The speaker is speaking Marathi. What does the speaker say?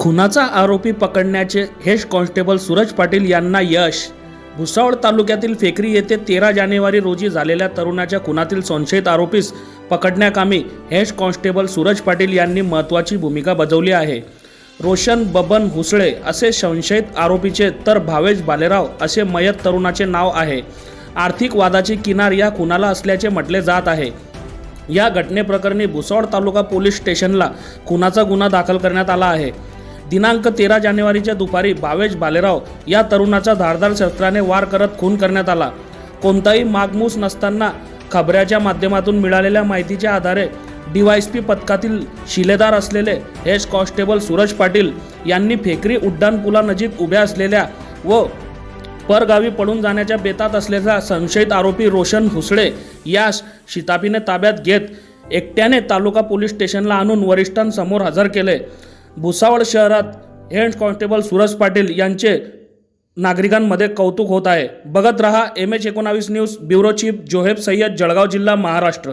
खुनाचा आरोपी पकडण्याचे हेड कॉन्स्टेबल सूरज पाटील यांना यश. भुसावळ तालुक्यातील फेकरी येथे तेरा जानेवारी रोजी झालेल्या तरुणाच्या खुनातील संशयित आरोपीस पकडण्याकामी हेड कॉन्स्टेबल सूरज पाटील यांनी महत्त्वाची भूमिका बजावली आहे. रोशन बबन हुसळे असे संशयित आरोपीचे तर भावेश बालेराव असे मयत तरुणाचे नाव आहे. आर्थिक वादाची किनार या खुनाला असल्याचे म्हटले जात आहे. या घटनेप्रकरणी भुसावळ तालुका पोलीस स्टेशनला खुनाचा गुन्हा दाखल करण्यात आला आहे. दिनांक तेरा जानेवारीच्या दुपारी भावेश बालेराव या तरुणाचा धारदार शस्त्राने वार करत खून करण्यात आला. कोणताही मागमूस नसताना खबऱ्याच्या माध्यमातून मिळालेल्या माहितीच्या आधारे डीवायसपी पथकातील शिलेदार असलेले हेड कॉन्स्टेबल सूरज पाटील यांनी फेकरी उड्डाणपुलानजीक उभ्या असलेल्या व परगावी पडून जाण्याच्या बेतात असलेला संशयित आरोपी रोशन हुसळे यास शितापीने ताब्यात घेत एकट्याने तालुका पोलीस स्टेशनला आणून वरिष्ठांसमोर हजर केले. भुसावळ शहरात हेड कॉन्स्टेबल सूरज पाटील यांचे नागरिकांमध्ये कौतुक होत आहे. बघत रहा एम एच एकोणावीस news bureau chief Joheb Sayyed Jalgaon जिल्हा महाराष्ट्र.